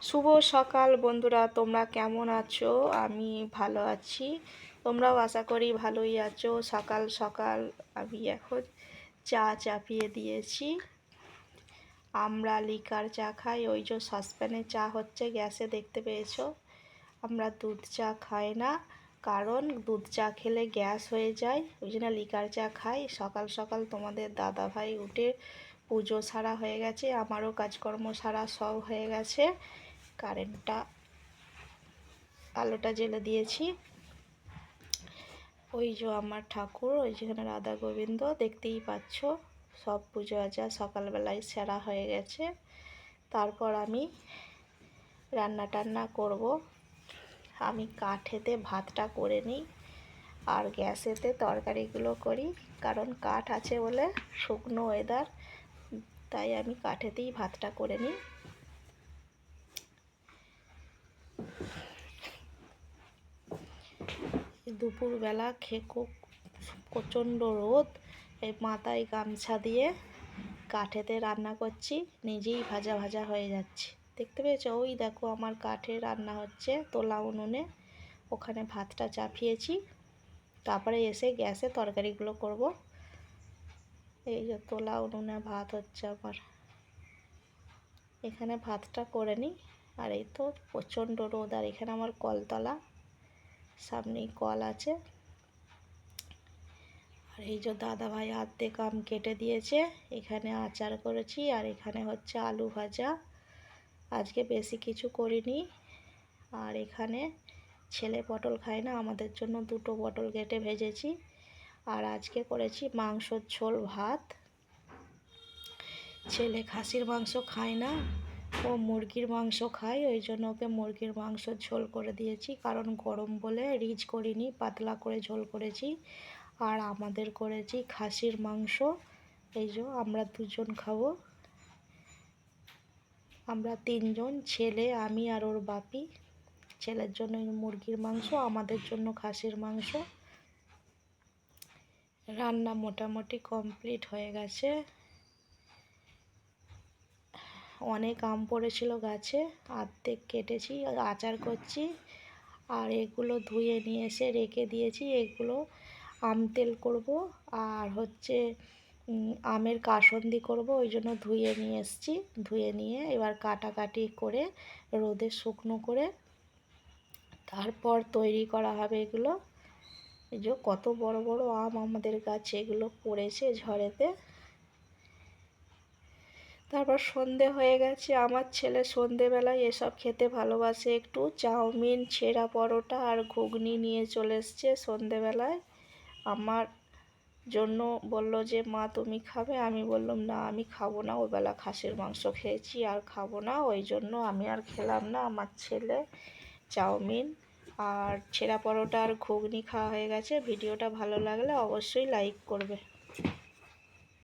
শুভ সকাল বন্ধুরা, তোমরা কেমন আছো? আমি ভালো আছি। তোমরাও আশা করি ভালোই আছো। সকাল সকাল আমি এখন চা চাপিয়ে দিয়েছি। আমরা লিকার চা খাই, ওই যে সসপ্যানে চা হচ্ছে, গ্যাসে দেখতে পেয়েছ? আমরা দুধ চা খাই না, কারণ দুধ চা খেলে গ্যাস হয়ে যায়। ওই জন্য লিকার চা খাই। সকাল সকাল তোমাদের দাদা ভাই উঠে পুজো সারা হয়ে গেছে, আমারও কাজকর্ম সারা সব হয়ে গেছে। কারেন্টটা, আলোটা জ্বেলে দিয়েছি। ওই যে আমার ঠাকুর, ওই যেখানে রাধা গোবিন্দ, দেখতেই পাচ্ছ, সব পুজো আজা সকালবেলায় সেরা হয়ে গেছে। তারপর আমি রান্না টান্না করব। আমি কাঠেতে ভাতটা করে নিই, আর গ্যাসেতে তরকারিগুলো করি, কারণ কাঠ আছে বলে শুকনো ওয়েদার তাই আমি কাঠেতেই ভাতটা করে নিই। দুপুরবেলা খেকো প্রচণ্ড রোদ, এই মাথায় গামছা দিয়ে কাঠেতে রান্না করছি, নিজেই ভাজা ভাজা হয়ে যাচ্ছে। দেখতে পেয়েছ? ওই দেখো আমার কাঠে রান্না হচ্ছে তোলা উনুনে। ওখানে ভাতটা চাপিয়েছি, তারপরে এসে গ্যাসে তরকারিগুলো করব। এই যে তোলা উনুনে ভাত হচ্ছে আমার। এখানে ভাতটা করে নিই। আর এই তো প্রচণ্ড রোদ, আর এখানে আমার কলতলা। সামনেই কল আছে। আর এই যে দাদা ভাই আর্ধেক আম কেটে দিয়েছে, এখানে আচার করেছি আর এখানে হচ্ছে আলু ভাজা। আজকে বেশি কিছু করিনি। আর এখানে ছেলে পটল খায় না, আমাদের জন্য দুটো পটল কেটে ভেজেছি। আর আজকে করেছি মাংসর ঝোল ভাত। ছেলে খাসির মাংস খায় না। ও মুরগির মাংস খায়, ওই জন্য ওকে মুরগির মাংস ঝোল করে দিয়েছি। কারণ গরম বলে রিচ করিনি, পাতলা করে ঝোল করেছি। আর আমাদের করেছি খাসির মাংস। এই যে আমরা দুজন খাব। আমরা তিনজন, ছেলে, আমি আর ওর বাপি। ছেলের জন্য মুরগির মাংস, আমাদের জন্য খাসির মাংস। রান্না মোটামুটি কমপ্লিট হয়ে গেছে। অনেক আম পড়েছিল গাছে, আর্ধেক কেটেছি, আচার করছি। আর এগুলো ধুয়ে নিয়ে এসে রেখে দিয়েছি, এগুলো আম তেল করব। আর হচ্ছে আমের কাসন্দি করব, ওই জন্য ধুয়ে নিয়ে এসছি। ধুয়ে নিয়ে এবার কাটাকাটি করে, রোদে শুকনো করে তারপর তৈরি করা হবে এগুলো। এই যে কত বড় বড় আম আমাদের গাছে এগুলো পড়েছে ঝড়েতে। তারপর সন্ধে হয়ে গেছে। আমার ছেলে সন্ধেবেলায় এসব খেতে ভালোবাসে। একটু চাউমিন ছেঁড়া পরোটা আর ঘুগনি নিয়ে চলে এসছে সন্ধেবেলায়। আমার জন্য বলল যে, মা, তুমি খাবে? আমি বললাম, না, আমি খাব না। ওবেলা খাসির মাংস খেয়েছি, আর খাব না। ওই জন্য আমি আর খেলাম না। আমার ছেলে চাউমিন আর ছেঁড়া পরোটা আর ঘুগনি খাওয়া হয়ে গেছে। ভিডিওটা ভালো লাগলে অবশ্যই লাইক করবে।